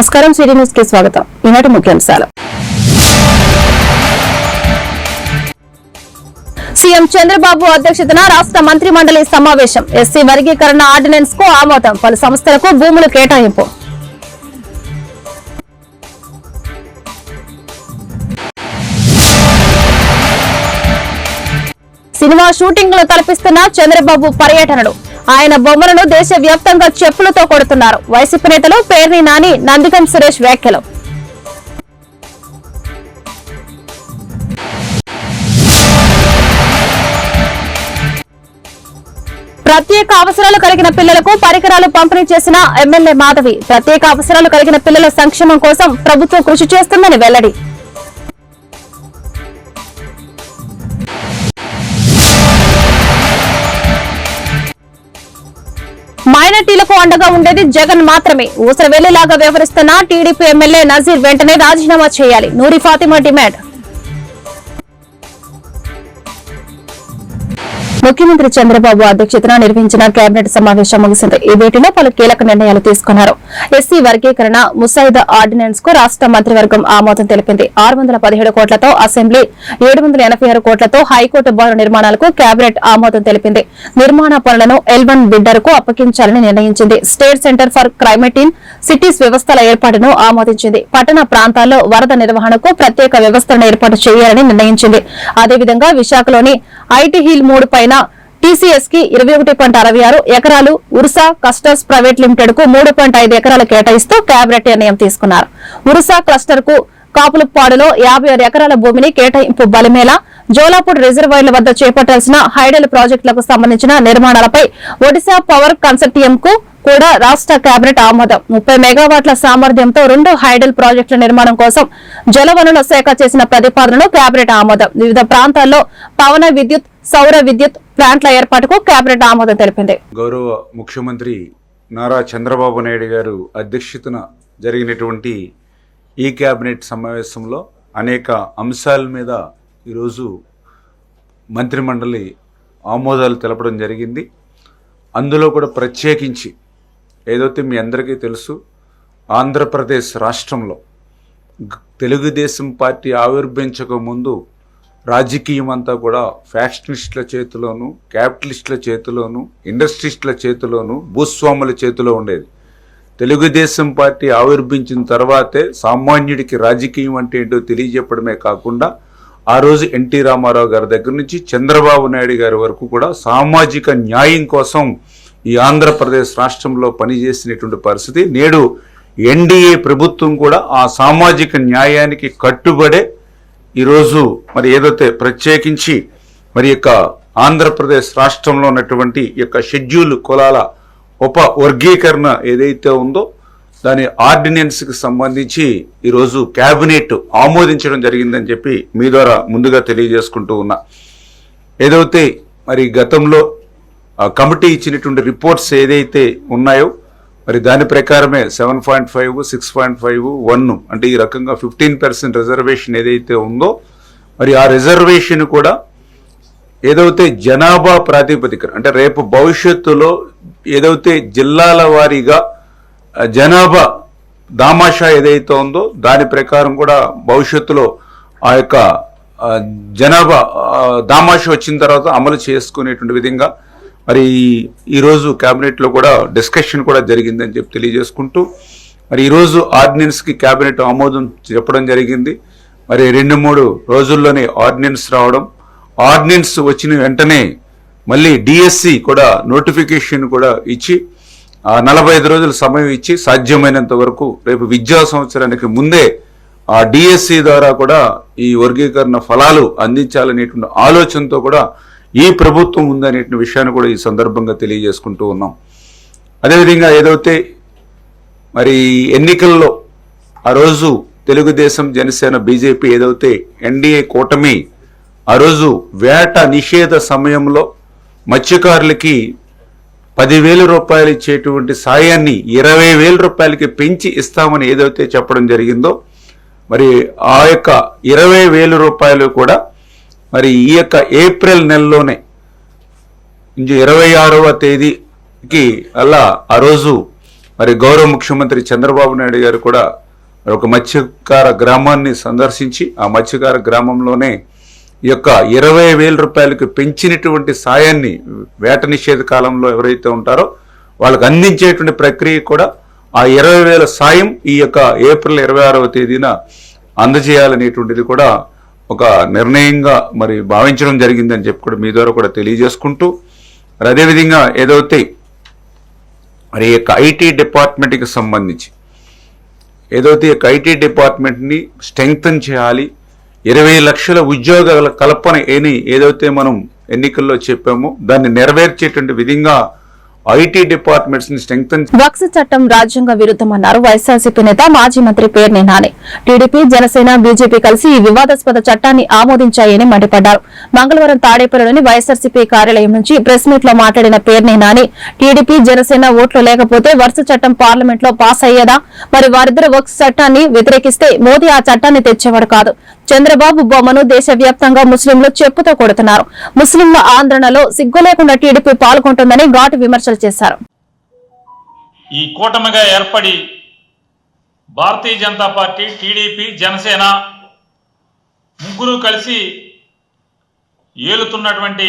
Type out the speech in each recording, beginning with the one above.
నమస్కారం సిటీ న్యూస్కి స్వాగతం. ఈనాటి ముఖ్యాంశాలు. సీఎం చంద్రబాబు అధ్యక్షతన రాష్ట్ర మంత్రి మండలి సమావేశం. ఎస్సీ వర్గీకరణ ఆర్డినెన్స్కు ఆమోదం. పలు సంస్థలకు భూములు కేటాయింపు. సినిమా షూటింగ్లు తలపిస్తున్న చంద్రబాబు పర్యటనలు. ఆయన బొమ్మలను దేశ వ్యాప్తంగా చెప్పులతో కొడుతున్నారు. వైసీపీ నేతలు పేర్ని నాని నందికం సురేష్ వ్యాఖ్యలు. ప్రత్యేక అవసరాలు కలిగిన పిల్లలకు పరికరాలు పంపిణీ చేసిన ఎమ్మెల్యే మాధవి ప్రత్యేక అవసరాలు కలిగిన పిల్లల సంక్షేమం కోసం ప్రభుత్వం కృషి చేస్తుందని వెల్లడి. మైనార్టీలకు అండగా ఉండేది జగన్ మాత్రమే. ఊసరవేలిలాగా వ్యవహరిస్తున్న టీడీపీ ఎమ్మెల్యే నజీర్ వెంటనే రాజీనామా చేయాలి. నూరి ఫాతిమా డిమాండ్. ముఖ్యమంత్రి చంద్రబాబు అధ్యక్షతన నిర్వహించిన కేబినెట్ సమావేశం ముగిసింది. ఈ భేటీలో పలు కీలక నిర్ణయాలు తీసుకున్నారు. ఎస్సీ వర్గీకరణ ముసాయిదా ఆర్డినెన్స్కు రాష్ట మంత్రివర్గం ఆమోదం తెలిపింది. ఆరు వందల పదిహేడు కోట్లతో అసెంబ్లీ ఏడు వందల ఎనభై ఆరు కోట్లతో హైకోర్టు భవన నిర్మాణాలకు కేబినెట్ ఆమోదం తెలిపింది. నిర్మాణ పనులను ఎల్ వన్ బిడ్డర్కు అప్పగించాలని నిర్ణయించింది. State centre for climate cities వ్యవస్థల ఏర్పాటును ఆమోదించింది. పట్టణ ప్రాంతాల్లో వరద నిర్వహణకు ప్రత్యేక వ్యవస్థలను ఏర్పాటు చేయాలని నిర్ణయించింది. అదేవిధంగా విశాఖలోని ఐటీ హిల్ మూడు పైన టీసీఎస్కి ఇరవై ఒకటి పాయింట్ అరవై ఆరు ఎకరాలు ఉర్సా కస్టర్స్ ప్రైవేట్ లిమిటెడ్కు మూడు పాయింట్ ఐదు ఎకరాలు కేటాయిస్తూ క్యాబినెట్ నిర్ణయం తీసుకున్నారు. ఉర్సా క్లస్టర్కు కాపులపాడులో యాభై ఆరు ఎకరాల భూమిని కేటాయింపు బలిమేలా జోలాపూర్ రిజర్వాయర్ల వద్ద చేపట్టాల్సిన హైడల్ ప్రాజెక్టులకు సంబంధించిన నిర్మాణాలపై ఒడిశా పవర్ కన్సర్టియం కు కూడా రాష్ట్ర కేబినెట్ ఆమోదం. ముప్పై మెగావాట్ల సామర్థ్యంతో రెండు హైడల్ ప్రాజెక్టుల నిర్మాణం కోసం జలవనరుల శాఖ చేసిన ప్రతిపాదనను కేబినెట్ ఆమోదం. వివిధ ప్రాంతాల్లో పవన విద్యుత్ సౌర విద్యుత్ ప్లాంట్ల ఏర్పాటుకు కేబినెట్ ఆమోదం తెలిపింది. గౌరవ ముఖ్యమంత్రి నారా చంద్రబాబు నాయుడు గారు అధ్యక్షతన జరిగినటువంటి ఈ కేబినెట్ సమావేశంలో అనేక అంశాల మీద ఈరోజు మంత్రిమండలి ఆమోదాలు తెలపడం జరిగింది. అందులో కూడా ప్రత్యేకించి ఏదైతే మీ అందరికీ తెలుసు ఆంధ్రప్రదేశ్ రాష్ట్రంలో తెలుగుదేశం పార్టీ ఆవిర్భించక ముందు రాజకీయం అంతా కూడా ఫ్యాక్షనిస్టుల చేతిలోను క్యాపిటలిస్టుల చేతిలోను ఇండస్ట్రిస్టుల చేతిలోను భూస్వాముల చేతిలో ఉండేది. తెలుగుదేశం పార్టీ ఆవిర్భించిన తర్వాతే సామాన్యుడికి రాజకీయం అంటే ఏంటో తెలియజెప్పడమే కాకుండా ఆ రోజు ఎన్టీ రామారావు గారి దగ్గర నుంచి చంద్రబాబు నాయుడు గారి వరకు కూడా సామాజిక న్యాయం కోసం ఈ ఆంధ్రప్రదేశ్ రాష్ట్రంలో పనిచేసినటువంటి పరిస్థితి. నేడు ఎన్డీఏ ప్రభుత్వం కూడా ఆ సామాజిక న్యాయానికి కట్టుబడే ఈరోజు మరి ఏదైతే ప్రత్యేకించి మరి యొక్క ఆంధ్రప్రదేశ్ రాష్ట్రంలో ఉన్నటువంటి యొక్క షెడ్యూల్ కులాల ఉప వర్గీకరణ ఏదైతే ఉందో దాని ఆర్డినెన్స్కి సంబంధించి ఈరోజు క్యాబినెట్ ఆమోదించడం జరిగిందని చెప్పి మీ ద్వారా ముందుగా తెలియజేసుకుంటూ ఉన్నా. ఏదైతే మరి గతంలో ఆ కమిటీ ఇచ్చినటువంటి రిపోర్ట్స్ ఏదైతే ఉన్నాయో మరి దాని ప్రకారమే seven point five six point five one అంటే ఈ రకంగా ఫిఫ్టీన్ పర్సెంట్ రిజర్వేషన్ ఏదైతే ఉందో మరి ఆ రిజర్వేషన్ కూడా ఏదైతే జనాభా ప్రాతిపదికన అంటే రేపు భవిష్యత్తులో ఏదైతే జిల్లాల వారీగా జనాభా దామాషా ఏదైతే ఉందో దాని ప్రకారం కూడా భవిష్యత్తులో ఆ యొక్క జనాభా దామాషా వచ్చిన తర్వాత అమలు చేసుకునేటువంటి విధంగా మరి ఈరోజు క్యాబినెట్లో కూడా డిస్కషన్ కూడా జరిగిందని చెప్పి తెలియజేసుకుంటూ మరి ఈరోజు ఆర్డినెన్స్కి క్యాబినెట్ ఆమోదం చెప్పడం జరిగింది. మరి రెండు మూడు రోజుల్లోనే ఆర్డినెన్స్ రావడం. ఆర్డినెన్స్ వచ్చిన వెంటనే మళ్ళీ డిఎస్సి కూడా నోటిఫికేషన్ కూడా ఇచ్చి ఆ నలభై ఐదు రోజుల సమయం ఇచ్చి సాధ్యమైనంత వరకు రేపు విద్యా సంవత్సరానికి ముందే ఆ డిఎస్సి ద్వారా కూడా ఈ వర్గీకరణ ఫలాలు అందించాలనేటువంటి ఆలోచనతో కూడా ఈ ప్రభుత్వం ఉందనే విషయాన్ని కూడా ఈ సందర్భంగా తెలియజేసుకుంటూ ఉన్నాం. అదేవిధంగా ఏదైతే మరి ఎన్నికల్లో ఆ రోజు తెలుగుదేశం జనసేన బీజేపీ ఏదైతే ఎన్డీఏ కూటమి ఆ రోజు వేట నిషేధ సమయంలో మత్స్యకారులకి పదివేల రూపాయలు ఇచ్చేటువంటి సాయాన్ని ఇరవై వేల రూపాయలకి పెంచి ఇస్తామని ఏదైతే చెప్పడం జరిగిందో మరి ఆ యొక్క ఇరవై వేల రూపాయలు కూడా మరి ఈ యొక్క ఏప్రిల్ నెలలోనే ఇరవై ఆరవ తేదీకి అలా ఆ రోజు మరి గౌరవ ముఖ్యమంత్రి చంద్రబాబు నాయుడు గారు కూడా ఒక మత్స్యకార గ్రామాన్ని సందర్శించి ఆ మత్స్యకార గ్రామంలోనే ఈ యొక్క ఇరవై వేల రూపాయలకు పెంచినటువంటి సాయాన్ని వేట నిషేధ కాలంలో ఎవరైతే ఉంటారో వాళ్ళకి అందించేటువంటి ప్రక్రియ కూడా ఆ ఇరవై వేల సాయం ఈ యొక్క ఏప్రిల్ ఇరవై ఆరవ తేదీన అందజేయాలనేటువంటిది కూడా ఒక నిర్ణయంగా మరి భావించడం జరిగిందని చెప్పి కూడా మీ ద్వారా కూడా తెలియజేసుకుంటూ మరి అదేవిధంగా ఏదైతే మరి ఈ యొక్క ఐటీ డిపార్ట్మెంట్కి సంబంధించి ఏదైతే ఈ యొక్క ఐటీ డిపార్ట్మెంట్ని స్ట్రెంగ్తన్ చేయాలి ఇరవై లక్షల ఉద్యోగాల కల్పన అని ఏదైతే మనం ఎన్నికల్లో చెప్పామో దాన్ని నెరవేర్చేటువంటి విధంగా ఐటీ డిపార్ట్మెంట్స్ని స్ట్రెంగ్తన్ వక్స్ చట్టం రాజ్యాంగ విరుద్ధమన్నారు వైఎస్ఆర్సీపీ నేత మాజీ మంత్రి పేర్ని నాని. టీడీపీ జనసేన బీజేపీ కలిసి ఈ వివాదాస్పద చట్టాన్ని ఆమోదించాయని మండిపడ్డారు. మంగళవారం తాడేపల్లిలోని వైఎస్ఆర్సీపీ కార్యాలయం నుంచి ప్రెస్ మీట్లో మాట్లాడిన పేర్ని నాని టీడీపీ జనసేన ఓట్లు లేకపోతే వరుస చట్టం పార్లమెంట్లో పాస్ అయ్యేదా? మరి వారిద్దరు వక్స్ చట్టాన్ని వ్యతిరేకిస్తే మోదీ ఆ చట్టాన్ని తెచ్చేవాడు కాదు. చంద్రబాబు బొమ్మను దేశవ్యాప్తంగా ముస్లింలు చెప్పుతో కొడుతున్నారు. ముస్లింల ఆందోళనలో సిగ్గు లేకుండా టీడీపీ పాల్గొంటుందని ఘాటు విమర్శలు చేశారు. ఈ కూటమిగా ఏర్పడి భారతీయ జనతా పార్టీ టీడీపీ జనసేన ముగ్గురు కలిసి ఏలుతున్నటువంటి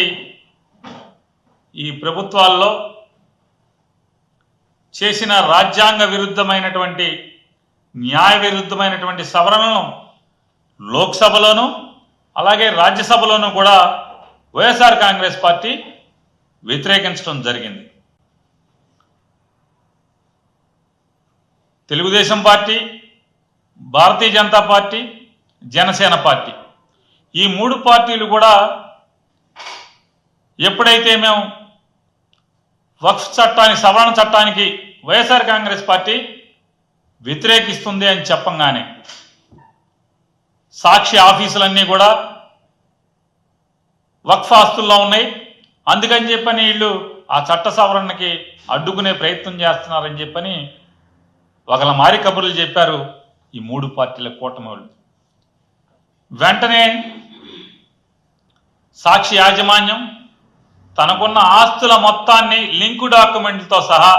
ఈ ప్రభుత్వాల్లో చేసిన రాజ్యాంగ విరుద్ధమైనటువంటి న్యాయ విరుద్ధమైనటువంటి సవరణలను లోక్సభలోనూ అలాగే రాజ్యసభలోనూ కూడా వైఎస్ఆర్ కాంగ్రెస్ పార్టీ వ్యతిరేకించడం జరిగింది. Telugu Desam party Bharatiya Janata party Janasena party. ఈ మూడు పార్టీలు కూడా ఎప్పుడైతే మేము వక్ఫ్ చట్టాన్ని సవరణ చట్టానికి వైఎస్ఆర్ కాంగ్రెస్ పార్టీ వ్యతిరేకిస్తుంది అని చెప్పంగానే సాక్షి ఆఫీసులన్నీ కూడా వక్ఫ్ ఆస్తుల్లో ఉన్నాయి. అందుకని చెప్పని వీళ్ళు ఆ చట్ట సవరణకి అడ్డుకునే ప్రయత్నం చేస్తున్నారని చెప్పని ఒకళ్ళ మారి కబుర్లు చెప్పారు ఈ మూడు పార్టీల కూటమి వాళ్ళు వెంటనే సాక్షి యాజమాన్యం తనకున్న ఆస్తుల మొత్తాన్ని లింకు డాక్యుమెంట్లతో సహా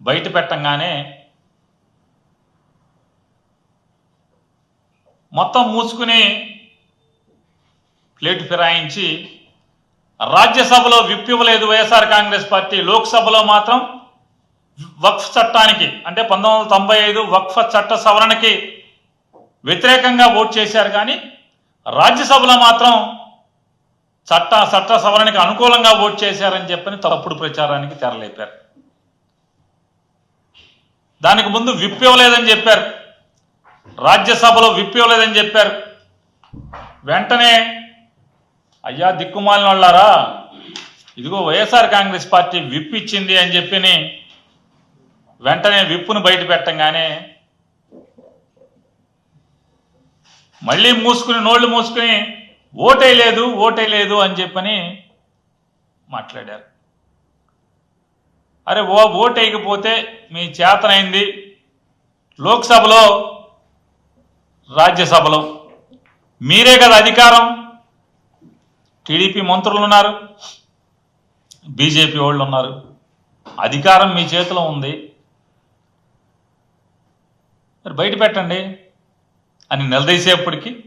బయట పెట్టంగానే మొత్తం మూసుకుని ప్లేట్ ఫిరాయించి రాజ్యసభలో విప్ ఇవ్వలేదు వైఎస్ఆర్ కాంగ్రెస్ పార్టీ. లోక్సభలో మాత్రం వక్ఫ్ చట్టానికి అంటే పంతొమ్మిది వందల తొంభై ఐదు వక్ఫ్ చట్ట సవరణకి వ్యతిరేకంగా ఓట్ చేశారు కానీ రాజ్యసభలో మాత్రం చట్ట చట్ట సవరణకి అనుకూలంగా ఓట్ చేశారని చెప్పని తప్పుడు ప్రచారానికి తెరలేపారు. దానికి ముందు విప్ ఇవ్వలేదని చెప్పారు. రాజ్యసభలో విప్పివ్వలేదని చెప్పారు. వెంటనే అయ్యా దిక్కుమాలిన వాళ్ళారా ఇదిగో వైఎస్ఆర్ కాంగ్రెస్ పార్టీ విప్ ఇచ్చింది అని చెప్పిని వెంటనే విప్పును బయట పెట్టంగానే మళ్ళీ మూసుకుని నోళ్ళు మూసుకుని ఓటేయలేదు ఓటేయలేదు అని చెప్పని మాట్లాడారు. అరే ఓ ఓటేయకపోతే మీ చేతనైంది. లోక్సభలో రాజ్యసభలో. మీరే కదా అధికారం? టీడీపీ మంత్రులు ఉన్నారు. బీజేపీ వాళ్ళు ఉన్నారు. అధికారం మీ చేతిలో ఉంది. మరి బయట పెట్టండి అని నిలదీసేపటికి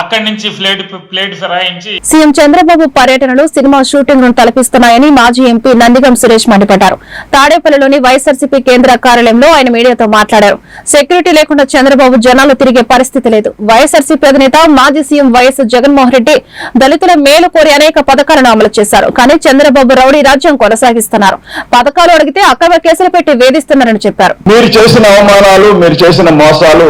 అక్కడి నుంచి ప్లేట్ ప్లేట్ ఫిరాయించి సీఎం చంద్రబాబు పర్యటనలు సినిమా షూటింగ్ను తలపిస్తున్నాయని మాజీ ఎంపీ నందిగం సురేష్ మండిపడ్డారు. తాడేపల్లిలోని వైఎస్ఆర్సీపీ కేంద్ర కార్యాలయంలో ఆయన మీడియాతో మాట్లాడారు. సెక్యూరిటీ లేకుండా చంద్రబాబు జనాలు తిరిగే పరిస్థితి లేదు. వైఎస్ఆర్సీపీ అధినేత మాజీ సీఎం వైఎస్ జగన్మోహన్ రెడ్డి దళితుల మేలు కోరి అనేక పథకాలను అమలు చేశారు. కానీ చంద్రబాబు రౌడీ రాజ్యం కొనసాగిస్తున్నారు. పథకాలు అడిగితే అక్రమ కేసులు పెట్టి వేధిస్తున్నారని చెప్పారు. మీరు చేసిన అవమానాలు మీరు చేసిన మోసాలు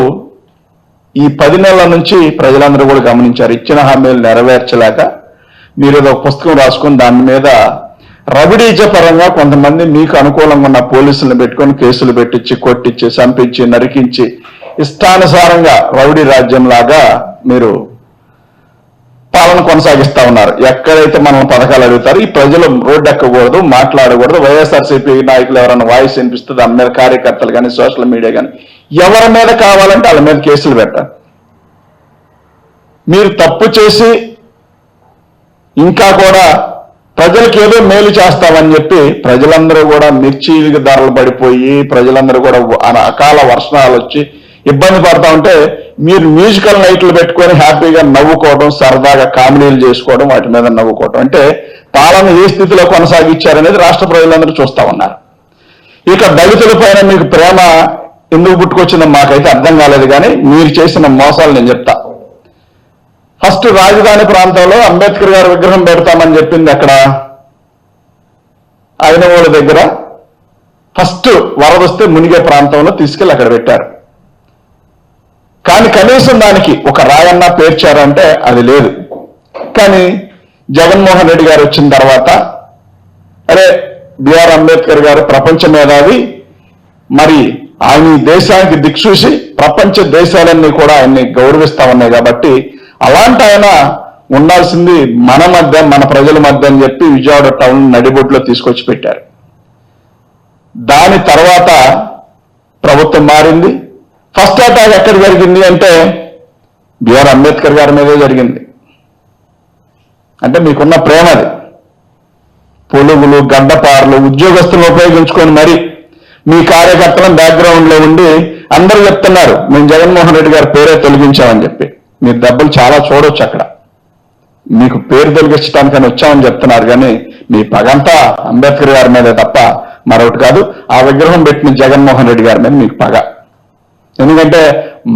ఈ పది నెలల నుంచి ప్రజలందరూ కూడా గమనించారు. ఇచ్చిన హామీలు నెరవేర్చలేక మీరు ఏదో ఒక పుస్తకం రాసుకుని దాని మీద రవిడీజ పరంగా కొంతమంది మీకు అనుకూలంగా ఉన్న పోలీసులను పెట్టుకొని కేసులు పెట్టించి కొట్టించి చంపించి నరికించి ఇష్టానుసారంగా రౌడీ రాజ్యం లాగా మీరు పాలన కొనసాగిస్తా ఉన్నారు. ఎక్కడైతే మనం పథకాలు అడుగుతారో ఈ ప్రజలు రోడ్డు ఎక్కకూడదు మాట్లాడకూడదు. వైఎస్ఆర్సీపీ నాయకులు ఎవరైనా వాయిస్ వినిపిస్తే దాని మీద కార్యకర్తలు కానీ సోషల్ మీడియా కానీ ఎవరి మీద కావాలంటే వాళ్ళ మీద కేసులు పెట్టాలి. మీరు తప్పు చేసి ఇంకా కూడా ప్రజలకు ఏదో మేలు చేస్తామని చెప్పి ప్రజలందరూ కూడా మిర్చి ధరలు పడిపోయి ప్రజలందరూ కూడా అన- అకాల వర్షాలు వచ్చి ఇబ్బంది పడతా ఉంటే మీరు మ్యూజికల్ నైట్లు పెట్టుకొని హ్యాపీగా నవ్వుకోవడం సరదాగా కామెడీలు చేసుకోవడం వాటి మీద నవ్వుకోవడం. అంటే పాలన ఏ స్థితిలో కొనసాగించారనేది రాష్ట్ర ప్రజలందరూ చూస్తా ఉన్నారు. ఇక దళితుల పైన మీకు ప్రేమ ఎందుకు పుట్టుకొచ్చిందో మాకైతే అర్థం కాలేదు కానీ మీరు చేసిన మోసాలు నేను చెప్తా. ఫస్ట్ రాజధాని ప్రాంతంలో అంబేద్కర్ గారి విగ్రహం పెడతామని చెప్పింది అక్కడ. ఐనవోళ్ళ దగ్గర ఫస్ట్ వరదొస్తే మునిగే ప్రాంతంలో తీసుకెళ్ళి అక్కడ పెట్టారు. కానీ కనీసం దానికి ఒక రాయన్న పేర్చారంటే అది లేదు. కానీ జగన్మోహన్ రెడ్డి గారు వచ్చిన తర్వాత అరే బిఆర్ అంబేద్కర్ గారు ప్రపంచ మేధావి మరి ఆయన ఈ దేశానికి దిక్సూసి ప్రపంచ దేశాలన్నీ కూడా ఆయన్ని గౌరవిస్తా ఉన్నాయి కాబట్టి అలాంటి ఆయన ఉండాల్సింది మన మధ్య మన ప్రజల మధ్య అని చెప్పి విజయవాడ టౌన్ నడిబొడ్లో తీసుకొచ్చి పెట్టారు. దాని తర్వాత ప్రభుత్వం మారింది. ఫస్ట్ అటాక్ ఎక్కడ జరిగింది అంటే బిఆర్ అంబేద్కర్ గారి మీదే జరిగింది. అంటే మీకున్న ప్రేమ అది. పొలుగులు గడ్డపారలు ఉద్యోగస్తులను ఉపయోగించుకొని మరి మీ కార్యకర్తలను బ్యాక్గ్రౌండ్లో ఉండి అందరూ చెప్తున్నారు మేము జగన్మోహన్ రెడ్డి గారి పేరే తొలగించామని చెప్పి. మీరు దెబ్బలు చాలా చూడొచ్చు అక్కడ. మీకు పేరు తొలగించడానికని వచ్చామని చెప్తున్నారు కానీ మీ పగంతా అంబేద్కర్ గారి మీదే తప్ప మరొకటి కాదు. ఆ విగ్రహం పెట్టిన జగన్మోహన్ రెడ్డి గారి మీద మీకు పగ. ఎందుకంటే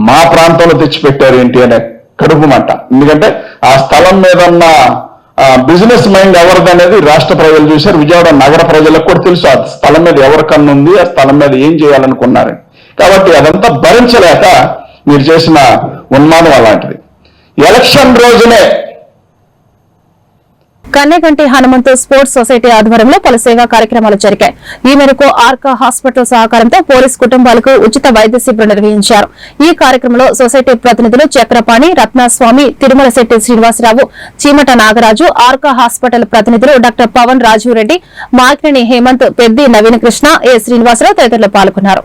మా ప్రాంతంలో తెచ్చిపెట్టారు ఏంటి అనే కడుపు మంట. ఎందుకంటే ఆ స్థలం మీద ఉన్న బిజినెస్ మైండ్ ఎవరిది అనేది రాష్ట్ర ప్రజలు చూశారు. విజయవాడ నగర ప్రజలకు కూడా తెలుసు ఆ స్థలం మీద ఎవరి కన్ను ఉంది ఆ స్థలం మీద ఏం చేయాలనుకున్నారని కాబట్టి అదంతా భరించలేక మీరు చేసిన ఉన్మానం అలాంటిది. ఎలక్షన్ రోజునే కన్నెగంటి హనుమంతు స్పోర్ట్స్ సొసైటీ ఆధ్వర్యంలో పలు సేవా కార్యక్రమాలు జరిగాయి. ఈ మేరకు ఆర్కా హాస్పిటల్ సహకారంతో పోలీస్ కుటుంబాలకు ఉచిత వైద్య శిబిరం నిర్వహించారు. ఈ కార్యక్రమంలో సొసైటీ ప్రతినిధులు చక్రపాణి రత్నస్వామి తిరుమల శెట్టి శ్రీనివాసరావు చీమట నాగరాజు ఆర్కా హాస్పిటల్ ప్రతినిధులు డాక్టర్ పవన్ రాజీవ్ రెడ్డి మాకినేని హేమంత్ పెద్ది నవీన్ కృష్ణ ఏ శ్రీనివాసరావు తదితరులు పాల్గొన్నారు.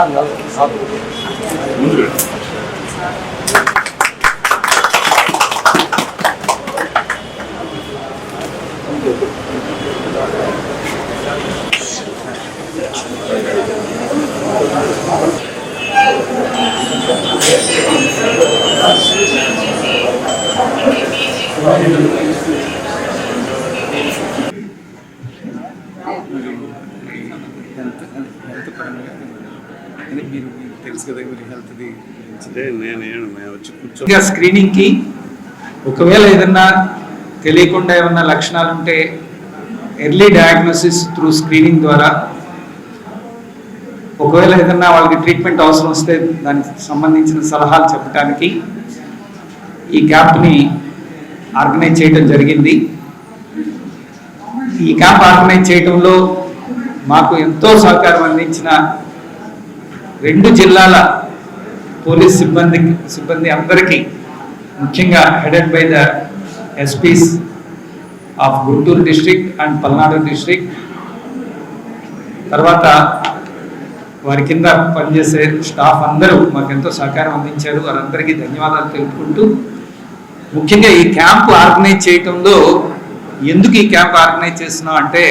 감사합니다. 오늘 Thank you. తెలుసు కదా మీరు హెల్త్ది అంటే నేను నేను వచ్చి కూర్చో ఇంకా స్క్రీనింగ్కి ఒకవేళ ఏదన్నా తెలియకుండా ఏమన్నా లక్షణాలు ఉంటే ఎర్లీ డయాగ్నోసిస్ త్రూ స్క్రీనింగ్ ద్వారా ఒకవేళ ఏదన్నా వాళ్ళకి ట్రీట్మెంట్ అవసరం వస్తే దానికి సంబంధించిన సలహాలు చెప్పడానికి ఈ క్యాంప్ని ఆర్గనైజ్ చేయడం జరిగింది. ఈ క్యాంప్ ఆర్గనైజ్ చేయడంలో మాకు ఎంతో సహకారం అందించిన రెండు జిల్లాల పోలీస్ సిబ్బంది సిబ్బంది అందరికీ ముఖ్యంగా headed by the SPs of Guntur district and Palnadu district తర్వాత వారి కింద పనిచేసే స్టాఫ్ అందరూ మాకు ఎంతో సహకారం అందించారు. వారందరికీ ధన్యవాదాలు తెలుపుకుంటూ ముఖ్యంగా ఈ క్యాంప్ ఆర్గనైజ్ చేయటంలో ఎందుకు ఈ క్యాంప్ ఆర్గనైజ్ చేస్తున్నాం అంటే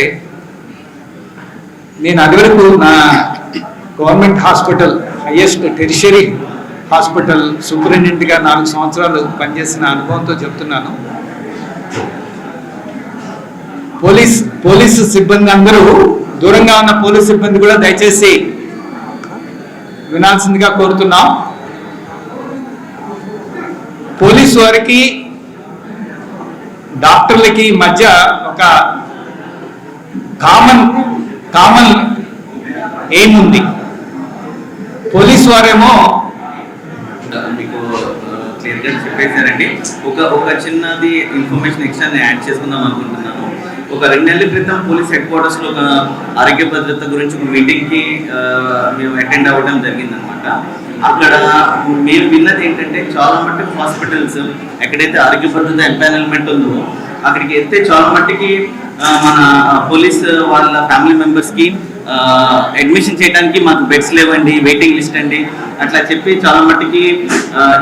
నేను అది వరకు నా government hospital highest tertiary hospital సూపరింటెండెంట్గా నాలుగు సంవత్సరాలు పనిచేసిన అనుభవంతో చెప్తున్నాను. పోలీస్ పోలీసు సిబ్బంది అందరూ దూరంగా ఉన్న పోలీస్ సిబ్బంది కూడా దయచేసి వినాల్సిందిగా కోరుతున్నాం. పోలీసు వారికి డాక్టర్లకి మధ్య ఒక కామన్ కామన్ ఏముంది? పోలీసు వారేమో మీకు క్లియర్గా చెప్పేశారండి. ఒక ఒక చిన్నది ఇన్ఫర్మేషన్ ఎక్స్ట్రా నేను యాడ్ చేసుకుందాం అనుకుంటున్నాను. ఒక రెండు నెలల క్రితం పోలీస్ హెడ్ క్వార్టర్స్లో ఒక ఆరోగ్య భద్రత గురించి ఒక మీటింగ్కి మేము అటెండ్ అవ్వడం జరిగిందనమాట అక్కడ మేము విన్నది ఏంటంటే చాలా మట్టుకు హాస్పిటల్స్ ఎక్కడైతే ఆరోగ్య భద్రత ఎంపానల్మెంట్ ఉందో అక్కడికి వెళ్తే చాలా మట్టుకి మన పోలీస్ వాళ్ళ ఫ్యామిలీ మెంబర్స్కి అడ్మిషన్ చేయడానికి మాకు బెడ్స్ లేవండి వెయిటింగ్ లిస్ట్ అండి. అట్లా చెప్పి చాలా మట్టుకి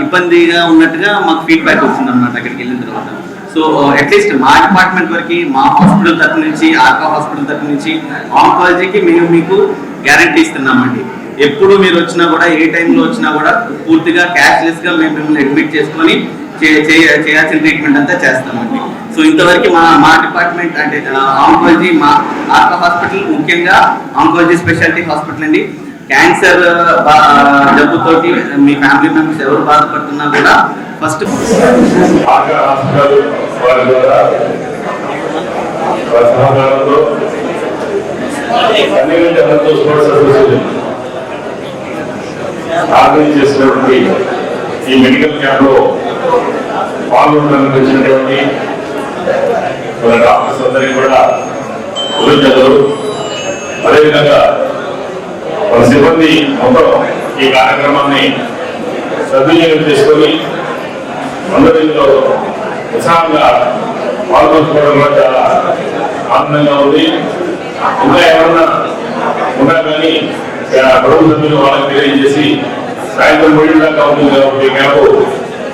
ఇబ్బందిగా ఉన్నట్టుగా మాకు ఫీడ్బ్యాక్ వచ్చింది అనమాట అక్కడికి వెళ్ళిన తర్వాత. సో అట్లీస్ట్ మా డిపార్ట్మెంట్ వరకు మా హాస్పిటల్ తరఫు నుంచి ఆర్కా హాస్పిటల్ తరఫు నుంచి ఆంకాలజీకి మేము మీకు గ్యారంటీ ఇస్తున్నామండి. ఎప్పుడు మీరు వచ్చినా కూడా ఏ టైంలో వచ్చినా కూడా పూర్తిగా క్యాష్లెస్గా మేము మిమ్మల్ని అడ్మిట్ చేసుకొని చే- చేయ- చేయాల్సిన ట్రీట్మెంట్ అంతా చేస్తామండి. సో ఇంతవరకు మా మా డిపార్ట్మెంట్ అంటే ఆంకాలజీ మా ఆర్క హాస్పిటల్ ముఖ్యంగా ఆంకాలజీ స్పెషాలిటీ హాస్పిటల్ అండి. క్యాన్సర్ జబ్బుతోటి మీ ఫ్యామిలీ మెంబర్స్ ఎవరు బాధపడుతున్నా కూడా ఫస్ట్ ఆర్గనైజ్ చేసినటువంటి ఈ మెడికల్ క్యాంప్లో పాల్గొనడానికి వచ్చినటువంటి మన డాక్టర్స్ అందరికీ కూడా కృతజ్ఞతలు. అదేవిధంగా మన సిబ్బంది మొత్తం ఈ కార్యక్రమాన్ని సద్వినియోగం చేసుకొని అందరిలో ఉత్సాహంగా పాల్గొంచుకోవడం కూడా చాలా ఆనందంగా ఉంది. ఇంకా ఏమన్నా ఉన్నా కానీ ప్రభుత్వ సభ్యులు వాళ్ళకి తెలియజేసి సాయంత్రం మూడు దాకా ఉంటుంది కాబట్టి మేము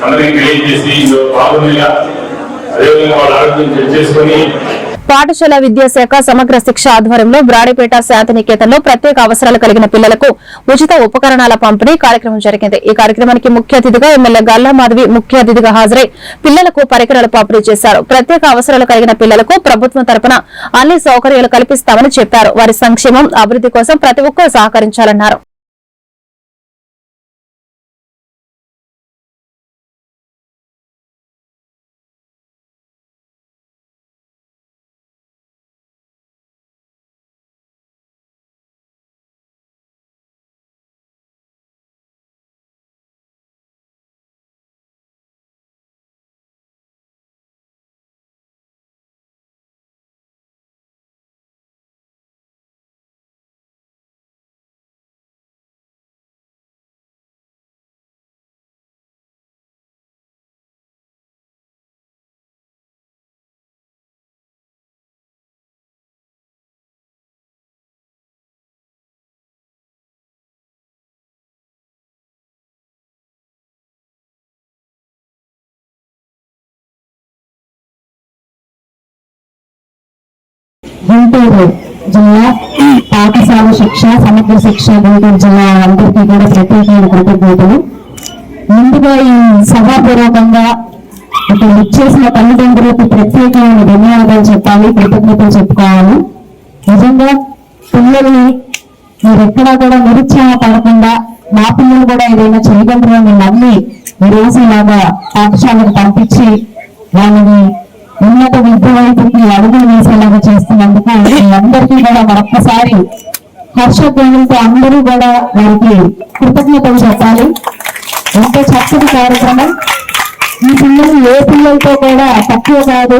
అందరికీ తెలియజేసి ఇందులో పాల్గొనేలా అదేవిధంగా వాళ్ళ ఆరోగ్యం చెక్ పాఠశాల విద్యాశాఖ సమగ్ర శిక్ష ఆధ్వర్యంలో బ్రాడీపేట శాంతినికేతన్లో ప్రత్యేక అవసరాలు కలిగిన పిల్లలకు ఉచిత ఉపకరణాల పంపిణీ కార్యక్రమం జరిగింది. ఈ కార్యక్రమానికి ముఖ్య అతిథిగా ఎమ్మెల్యే గల్లా మాధవి ముఖ్య అతిథిగా హాజరై పిల్లలకు పరికరాలు పంపిణీ చేశారు. ప్రత్యేక అవసరాలు కలిగిన పిల్లలకు ప్రభుత్వం తరపున అన్ని సౌకర్యాలు కల్పిస్తామని చెప్పారు. వారి సంక్షేమం అభివృద్ధి కోసం ప్రతి ఒక్కరూ సహకరించాలన్నారు. గుంటూరు జిల్లా పాఠశాల శిక్ష సమగ్ర శిక్ష గుంటూరు జిల్లా అందరికీ కూడా ప్రత్యేకమైన కృతజ్ఞతలు. ముందుగా ఈ సభాపూర్వకంగా ఇక్కడ ఇచ్చేసిన తల్లిదండ్రులకు ప్రత్యేకమైన ధన్యవాదాలు చెప్పాలి కృతజ్ఞతలు చెప్పుకోవాలి. నిజంగా పిల్లల్ని మీరు ఎక్కడా కూడా నిరుత్సాహ పడకుండా మా పిల్లలు కూడా ఏదైనా చేయగలరు అని నమ్మి ఈ రోజు ఇలాగా పాఠశాలకు పంపించి వాళ్ళని ఉన్నత విద్య వైపుకి అడుగులు వేసేలాగా చేస్తున్నందుకు అందరికీ కూడా మరొకసారి హర్షధ్వనులతో అందరూ కూడా వారికి కృతజ్ఞతలు చెప్పాలి. ఎంతో చక్కటి కార్యక్రమం. ఈ పిల్లలు ఏ పిల్లలతో కూడా తక్కువ కాదు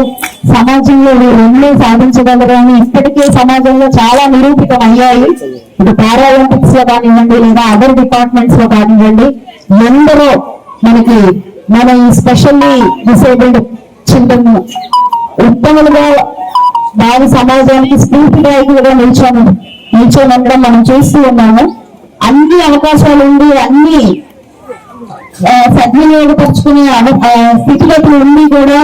సమాజంలో వీరు ఎన్నో సాధించగలరు అని ఇప్పటికే సమాజంలో చాలా నిరూపితం అయ్యాయి. ఇది పారాలింపిక్స్లో కానివ్వండి లేదా అదర్ డిపార్ట్మెంట్స్లో కానివ్వండి ఎందరో మనకి మన ఈ స్పెషల్లీ డిసేబుల్డ్ చిల్డ్రన్ ఉత్తములుగా భావి సమాజానికి స్ఫూర్తిదాయకులుగా నిల్చొని నిల్చొని ఉండడం మనం చూస్తూ ఉన్నాము. అన్ని అవకాశాలు ఉండి అన్ని సద్వినియోగపరుచుకునే అవ- స్థితిగతులు ఉండి కూడా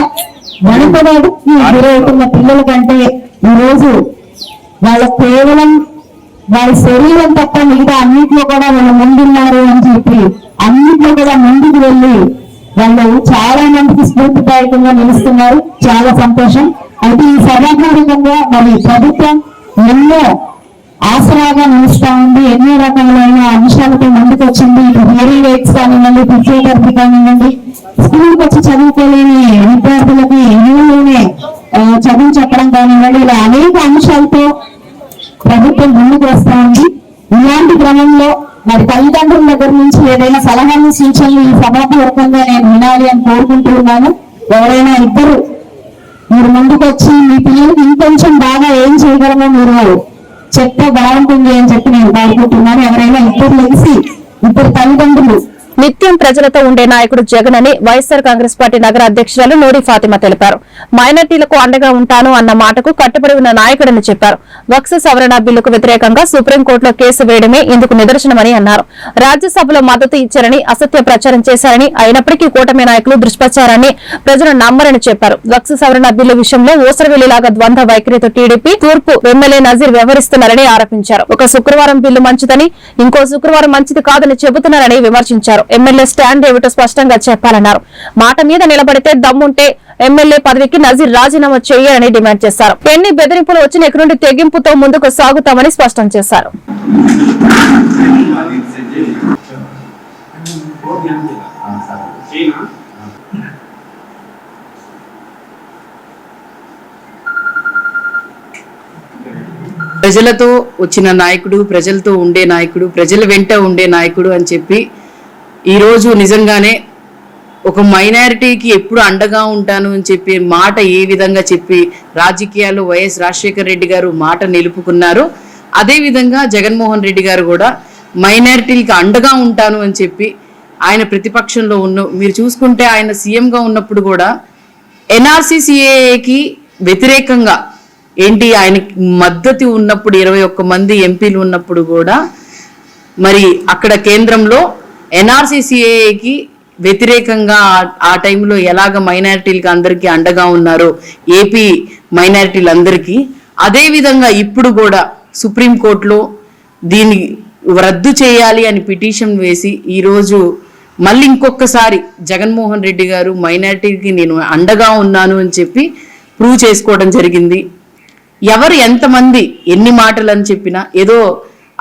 వెనుకబాటుకి గురవుతున్న పిల్లల కంటే ఈ రోజు వాళ్ళ కేవలం వాళ్ళ శరీరం తప్ప మిగతా అన్నింటిలో కూడా వాళ్ళు ముందున్నారు అని చెప్పి అన్నింటిలో కూడా ముందుకు వెళ్ళి వాళ్ళు చాలా మందికి స్ఫూర్తిదాయకంగా నిలుస్తున్నారు. చాలా సంతోషం. అయితే ఈ సర్వాత్మకంగా మరి ప్రభుత్వం ఎన్నో ఆసరాగా నిలుస్తా ఉంది. ఎన్నో రకాలైన అంశాలతో ముందుకు వచ్చింది ఇటు హియరింగ్ ఎయిడ్స్ కానివ్వండి ఫిజియోథెరపీ కానివ్వండి. స్కూల్కి వచ్చి చదువుకోలేని విద్యార్థులకి ఇళ్ళలోనే చదువు చెప్పడం కానివ్వండి ఇలా అనేక అంశాలతో ప్రభుత్వం ముందుకు వస్తా ఉంది. ఇలాంటి క్రమంలో మరి తల్లిదండ్రుల దగ్గర నుంచి ఏదైనా సలహాలు సూచనలు ఈ సభాపూర్వకంగా నేను వినాలి అని కోరుకుంటూ ఉన్నాను. ఎవరైనా ఇద్దరు మీరు ముందుకు వచ్చి మీ పిల్లలకి ఇంకొంచెం బాగా ఏం చేయగలమో మీరు చెప్తే బాగుంటుంది అని చెప్పి నేను కోరుకుంటున్నాను. ఎవరైనా ఇద్దరు లెగిసి ఇద్దరు తల్లిదండ్రులు నిత్యం ప్రజలతో ఉండే నాయకుడు జగన్ అని వైఎస్సార్ కాంగ్రెస్ పార్టీ నగర అధ్యక్షురాలు నూరి ఫాతిమా తెలిపారు. మైనార్టీలకు అండగా ఉంటాను అన్న మాటకు కట్టుబడి ఉన్న నాయకుడని చెప్పారు. వక్స సవరణ బిల్లుకు వ్యతిరేకంగా సుప్రీంకోర్టులో కేసు వేయడమే ఇందుకు నిదర్శనమని అన్నారు. రాజ్యసభలో మద్దతు ఇచ్చారని అసత్య ప్రచారం చేశారని అయినప్పటికీ కూటమి నాయకులు దుష్ప్రచారాన్ని ప్రజలు నమ్మరని చెప్పారు. వక్స సవరణ బిల్లు విషయంలో ఓసరవెల్లిలాగా ద్వంద్వ వైఖరితో టీడీపీ తూర్పు ఎమ్మెల్యే నజీర్ వ్యవహరిస్తున్నారని ఆరోపించారు. ఒక శుక్రవారం బిల్లు మంచిదని ఇంకో శుక్రవారం మంచిది కాదని చెబుతున్నారని విమర్శించారు. ఎమ్మెల్యే స్టాండ్ ఏమిటో స్పష్టంగా చెప్పాలన్నారు. మాట మీద నిలబడితే దమ్ముంటే ఎమ్మెల్యే పదవికి నజీర్ రాజీనామా చేయాలని డిమాండ్ చేశారు. ఎన్ని బెదిరింపులు వచ్చిన ఇక నుండి తెగింపుతో ముందుకు సాగుతామని స్పష్టం చేశారు. ప్రజలతో వచ్చిన నాయకుడు ప్రజలతో ఉండే నాయకుడు ప్రజల వెంట ఉండే నాయకుడు అని చెప్పి ఈరోజు నిజంగానే ఒక మైనారిటీకి ఎప్పుడు అండగా ఉంటాను అని చెప్పి మాట ఏ విధంగా చెప్పి రాజకీయాల్లో వైఎస్ రాజశేఖర రెడ్డి గారు మాట నిలుపుకున్నారు. అదే విధంగా జగన్మోహన్ రెడ్డి గారు కూడా మైనారిటీలకి అండగా ఉంటాను అని చెప్పి ఆయన ప్రతిపక్షంలో ఉన్న మీరు చూసుకుంటే ఆయన సీఎంగా ఉన్నప్పుడు కూడా ఎన్ఆర్సీసీఏకి వ్యతిరేకంగా ఏంటి ఆయనకి మద్దతు ఉన్నప్పుడు ఇరవై ఒక్క మంది ఎంపీలు ఉన్నప్పుడు కూడా మరి అక్కడ కేంద్రంలో ఎన్ఆర్సీసీఏకి వ్యతిరేకంగా ఆ- టైంలో ఎలాగ మైనారిటీలకి అందరికీ అండగా ఉన్నారో ఏపీ మైనారిటీలందరికీ అందరికీ అదేవిధంగా ఇప్పుడు కూడా సుప్రీంకోర్టులో దీన్ని రద్దు చేయాలి అని పిటిషన్ వేసి ఈరోజు మళ్ళీ ఇంకొకసారి జగన్మోహన్ రెడ్డి గారు మైనారిటీకి నేను అండగా ఉన్నాను అని చెప్పి ప్రూవ్ చేసుకోవడం జరిగింది. ఎవరు ఎంతమంది ఎన్ని మాటలు అని చెప్పినా ఏదో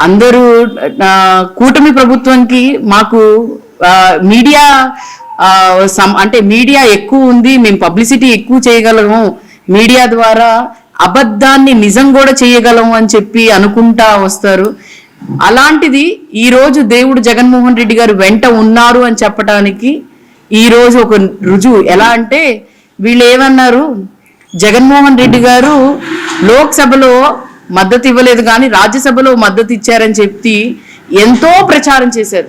అందరూ కూటమి ప్రభుత్వానికి మాకు మీడియా సమ్ అంటే మీడియా ఎక్కువ ఉంది మేము పబ్లిసిటీ ఎక్కువ చేయగలము మీడియా ద్వారా అబద్ధాన్ని నిజం కూడా చేయగలము అని చెప్పి అనుకుంటా వస్తారు. అలాంటిది ఈరోజు దేవుడు జగన్మోహన్ రెడ్డి గారు వెంట ఉన్నారు అని చెప్పడానికి ఈరోజు ఒక రుజువు. ఎలా అంటే వీళ్ళు ఏమన్నారు? జగన్మోహన్ రెడ్డి గారు లోక్సభలో మద్దతు ఇవ్వలేదు కానీ రాజ్యసభలో మద్దతు ఇచ్చారని చెప్పి ఎంతో ప్రచారం చేశారు.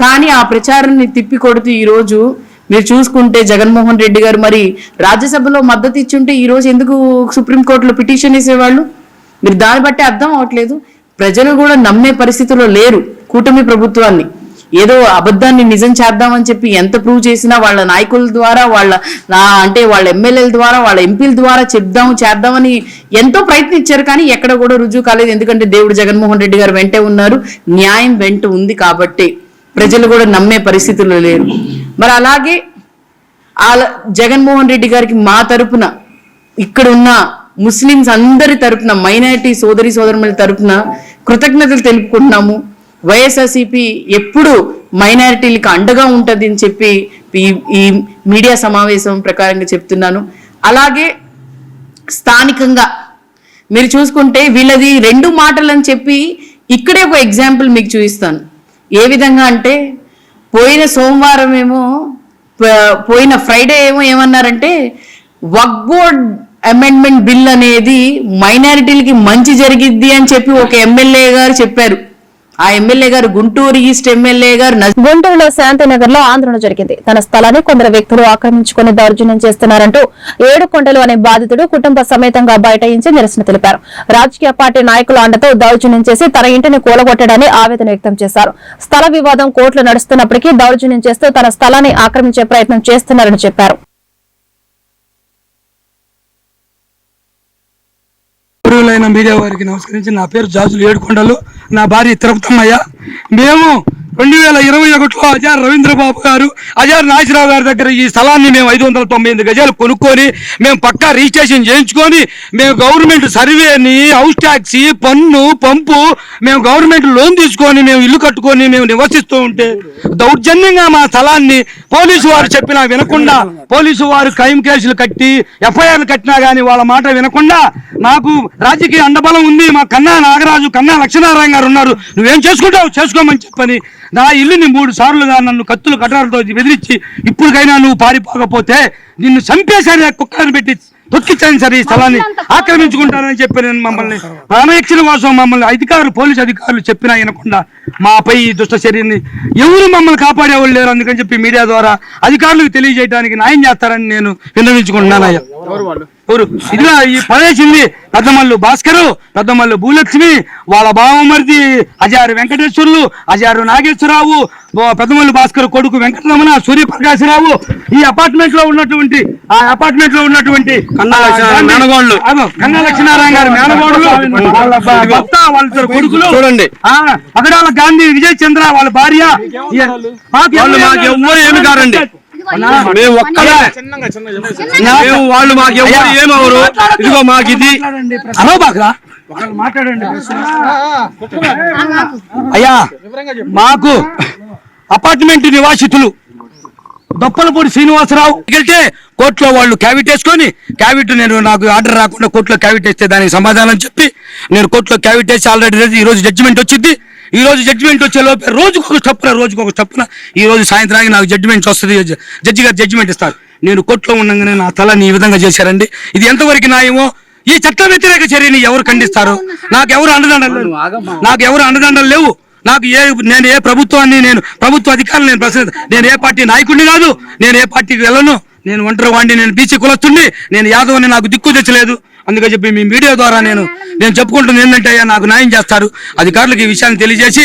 కానీ ఆ ప్రచారాన్ని తిప్పి కొడుతూ ఈరోజు మీరు చూసుకుంటే జగన్మోహన్ రెడ్డి గారు మరి రాజ్యసభలో మద్దతు ఇచ్చుంటే ఈరోజు ఎందుకు సుప్రీంకోర్టులో పిటిషన్ వేసేవాళ్ళు? మీరు దాన్ని బట్టి అర్థం అవ్వట్లేదు. ప్రజలు కూడా నమ్మే పరిస్థితిలో లేరు కూటమి ప్రభుత్వాన్ని. ఏదో అబద్ధాన్ని నిజం చేద్దామని చెప్పి ఎంత ప్రూవ్ చేసినా వాళ్ళ నాయకుల ద్వారా వాళ్ళ నా అంటే వాళ్ళ ఎమ్మెల్యేల ద్వారా వాళ్ళ ఎంపీల ద్వారా చెప్దాం చేద్దామని ఎంతో ప్రయత్నించారు కానీ ఎక్కడ కూడా రుజువు కాలేదు. ఎందుకంటే దేవుడు జగన్మోహన్ రెడ్డి గారు వెంటే ఉన్నారు. న్యాయం వెంట ఉంది కాబట్టి. ప్రజలు కూడా నమ్మే పరిస్థితుల్లో లేరు. మరి అలాగే జగన్మోహన్ రెడ్డి గారికి మా తరపున ఇక్కడ ఉన్న ముస్లిమ్స్ అందరి తరపున మైనారిటీ సోదరి సోదరుల తరపున కృతజ్ఞతలు తెలుపుకుంటున్నాము. వైఎస్ఆర్సిపి ఎప్పుడు మైనారిటీలకు అండగా ఉంటుంది అని చెప్పి ఈ ఈ మీడియా సమావేశం ప్రకారంగా చెప్తున్నాను. అలాగే స్థానికంగా మీరు చూసుకుంటే వీళ్ళది రెండు మాటలు అని చెప్పి ఇక్కడే ఒక ఎగ్జాంపుల్ మీకు చూపిస్తాను. ఏ విధంగా అంటే పోయిన సోమవారం ఏమో పోయిన ఫ్రైడే ఏమో ఏమన్నారంటే వక్ బోర్డ్ అమెండ్మెంట్ బిల్ అనేది మైనారిటీలకి మంచి జరిగిద్ది అని చెప్పి ఒక ఎమ్మెల్యే గారు చెప్పారు. ఆ ఎమ్మెల్యే గారు గుంటూరు ఈస్ట్ ఎమ్మెల్యే గారు నజ- గుంటూరులో శాంతినగర్లో ఆందోళన జరిగింది. తన స్థలాన్ని కొందరు వ్యక్తులు ఆక్రమించుకుని దౌర్జన్యం చేస్తున్నారంటూ ఏడు కొండలు అనే బాధితుడు కుటుంబ సమేతంగా బైఠాయించి నిరసన తెలిపారు. రాజకీయ పార్టీ నాయకుల అండతో దౌర్జన్యం చేసి తన ఇంటిని కూలగొట్టడాన్ని ఆవేదన వ్యక్తం చేశారు. స్థల వివాదం కోర్టులు నడుస్తున్నప్పటికీ దౌర్జన్యం చేస్తూ తన స్థలాన్ని ఆక్రమించే ప్రయత్నం చేస్తున్నారని చెప్పారు. మీడియా వారికి నమస్కరించి నా పేరు జాజులు ఏడుకొండలు నా భార్య తిరుపతమ్మయ్య. మేము రెండు వేల ఇరవై ఒకటిలో అజార్ రవీంద్రబాబు గారు అజార్ నాసిరావు గారి దగ్గర ఈ స్థలాన్ని మేము ఐదు వందల తొంభై ఎనిమిది గజాలు కొనుక్కొని మేము పక్కా రిజిస్ట్రేషన్ చేయించుకొని మేము గవర్నమెంట్ సర్వేని హౌస్ ట్యాక్స్ పన్ను పంపు మేము గవర్నమెంట్ లోన్ తీసుకొని మేము ఇల్లు కట్టుకొని మేము నివసిస్తూ ఉంటే దౌర్జన్యంగా మా స్థలాన్ని పోలీసు వారు చెప్పినా వినకుండా పోలీసు వారు క్రైమ్ కేసులు కట్టి ఎఫ్ఐఆర్లు కట్టినా కానీ వాళ్ళ మాట వినకుండా నాకు రాజకీయ అండబలం ఉంది మా కన్నా నాగరాజు కన్నా లక్ష్మీనారాయణ గారు ఉన్నారు నువ్వేం చేసుకుంటావు? చేసుకోమని చెప్పని నా ఇల్లుని మూడు సార్లుగా నన్ను కత్తులు కటారుతో బెదిరించి ఇప్పటికైనా నువ్వు పారిపోకపోతే నిన్ను చంపేసరి కుక్కలను పెట్టి తొక్కించాను సరే ఈ స్థలాన్ని. ఆక్రమించుకుంటానని చెప్పి నేను మమ్మల్ని ప్రాణరక్షణ కోసం మమ్మల్ని అధికారులు పోలీసు అధికారులు చెప్పినా వినకుండా మాపై ఈ దుష్ట చర్యని ఎవరు మమ్మల్ని కాపాడేవాళ్ళు లేరు. అందుకని చెప్పి మీడియా ద్వారా అధికారులకు తెలియజేయడానికి న్యాయం చేస్తారని నేను విన్నవించుకుంటున్నాను అయ్యా. ఎవరు ఇదిగా ఈ పడేసింది పెద్దమల్లు భాస్కరు పెద్దమల్లు భూలక్ష్మి వాళ్ళ బావమరిది అజారు వెంకటేశ్వర్లు అజారు నాగేశ్వరరావు పెద్దమల్లు భాస్కర్ కొడుకు వెంకటరమణ సూర్యప్రకాశరావు ఈ అపార్ట్మెంట్లో ఉన్నటువంటి ఆ అపార్ట్మెంట్లో ఉన్నటువంటి మేనగోళ్ళు. కన్నా లక్ష్మీనారాయణ గారి మేనగోళ్ళు. భర్త వాళ్ళ కొడుకులు. చూడండి. అగడాల గాంధీ విజయ్ చంద్ర వాళ్ళ భార్య. ఏమి కారండి? మేము ఒక్కడే మేము వాళ్ళు మాకు ఎవరు ఏమవరు? ఇదిగో మాకు ఇది. అనో బాగా మాట్లాడండి అయ్యా మాకు అపార్ట్మెంట్ నివాసితులు దొప్పలపూడి శ్రీనివాసరావు వెళ్తే కోర్టులో వాళ్ళు క్యావిట్ వేసుకొని క్యావిట్ నేను నాకు ఆర్డర్ రాకుండా కోర్టులో క్యావిట్ వేస్తే దానికి సమాధానం చెప్పి నేను కోర్టులో క్యావిట్ వేసి ఆల్రెడీ ఈ రోజు జడ్జిమెంట్ వచ్చింది. ఈ రోజు జడ్జిమెంట్ వచ్చే లోపే రోజుకు ఒక స్టెప్పున రోజుకు ఒక స్టెప్పున ఈ రోజు సాయంత్రానికి నాకు జడ్జిమెంట్ వస్తుంది. జడ్జి గారు జడ్జిమెంట్ ఇస్తారు. నేను కోర్టులో ఉండగానే నా తలని ఈ విధంగా చేశారండి. ఇది ఎంతవరకు న్యాయమో ఈ చట్ట వ్యతిరేక చర్యని ఎవరు ఖండిస్తారు? నాకు ఎవరు అండదండలు లేవు. నాకు ఎవరు అండదండలు లేవు. నాకు ఏ నేను ఏ ప్రభుత్వాన్ని నేను ప్రభుత్వ అధికారులు నేను ప్రశ్న నేను ఏ పార్టీ నాయకుడిని కాదు. నేను ఏ పార్టీకి వెళ్ళను. నేను ఒంటరి వాడిని నేను బీసీ కులస్తుండి నేను యాదవ్ అని నాకు దిక్కు తెచ్చలేదు. అందుకని చెప్పి మీ మీడియా ద్వారా నేను నేను చెప్పుకుంటున్నాను ఏంటంటే అయ్యా నాకు న్యాయం చేస్తారు. అధికారులకు ఈ విషయాన్ని తెలియజేసి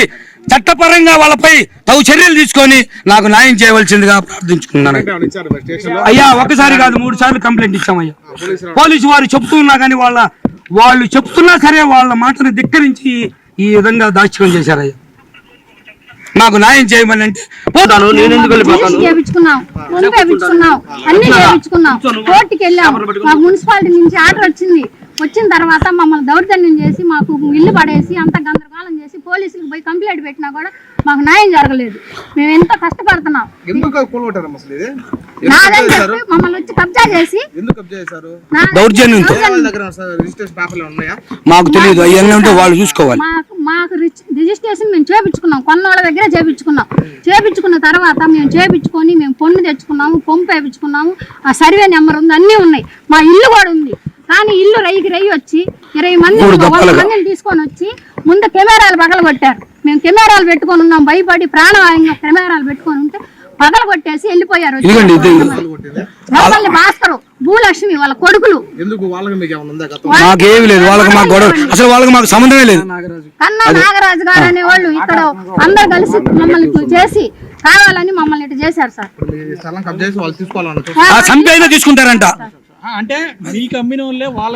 చట్టపరంగా వాళ్ళపై తగు చర్యలు తీసుకొని నాకు న్యాయం చేయవలసిందిగా ప్రార్థించుకున్నాను అయ్యా ఒకసారి కాదు మూడు సార్లు కంప్లైంట్ ఇచ్చామయ్యా. పోలీసు వారు చెప్తున్నా కానీ వాళ్ళ వాళ్ళు చెప్తున్నా సరే వాళ్ళ మాటను ధిక్కరించి ఈ విధంగా దాచుకొని చేశారయ్యా. నాకు న్యాయం చేయమని అంటే పోతాను నేను ఎందుకు వెళ్ళిపోతాను? చేయించుకున్నాం ముందు చేయించుకున్నాం అన్ని కోర్టుకి వెళ్ళాం. మాకు మున్సిపాలిటీ నుంచి ఆర్డర్ వచ్చింది. వచ్చిన తర్వాత మమ్మల్ని దౌర్జన్యం చేసి మాకు ఇల్లు పడేసి అంత గందరగోళం చేసి పోలీసులకు పోయి కంప్లైంట్ పెట్టినా కూడా మాకు న్యాయం జరగలేదు. మేము ఎంతో కష్టపడుతున్నాం. నాదని చెప్పి మమ్మల్ని వచ్చి కబ్జా చేసి దౌర్జన్యం. మాకు తెలియదు. అవన్నీ ఉంటే వాళ్ళు చూసుకోవాలి. మాకు మాకు రిజిస్ట్రేషన్ మేము చేపించుకున్నాం. కొన్న వాళ్ళ దగ్గర చేపించుకున్నాం. చేపించుకున్న తర్వాత మేము చేపించుకొని మేము పొన్ను తెచ్చుకున్నాము పంపు వేపించుకున్నాము ఆ సర్వే నెంబర్ ఉంది అన్నీ ఉన్నాయి. మా ఇల్లు కూడా ఉంది. కానీ ఇల్లు రైకి రై వచ్చి ఇరవై మంది. మందిని తీసుకొని వచ్చి ముందు కెమెరాలు పగల కొట్టారు మేము కెమెరాలు పెట్టుకొని ఉన్నాం భయపడి ప్రాణవాయంగా కెమెరాలు పెట్టుకొని ఉంటే పగల కొట్టేసి వెళ్ళిపోయారు లోపల్ని భాస్కరు భూలక్ష్మి వాళ్ళ కొడుకులు. ఎందుకు? వాళ్ళకి మీకు ఏమైనా ఉందా గతం? మాకేమి లేదు. వాళ్ళకి మాకు గొడవ అసలు వాళ్ళకి మాకు సంబంధమే లేదు. కన్నా నాగరాజు గారు అనే వాళ్ళు ఇక్కడ అందరు కలిసి మమ్మల్ని చేసి కావాలని మమ్మల్ని ఇటు చేశారు సార్. మీ స్థలం కబ్జా చేసి వాళ్ళు తీసుకోవాలన్నట్టు ఆ చంపి అయినా తీసుకుంటారంట. అంటే మీకు అమ్మిన వాళ్ళే వాళ్ళ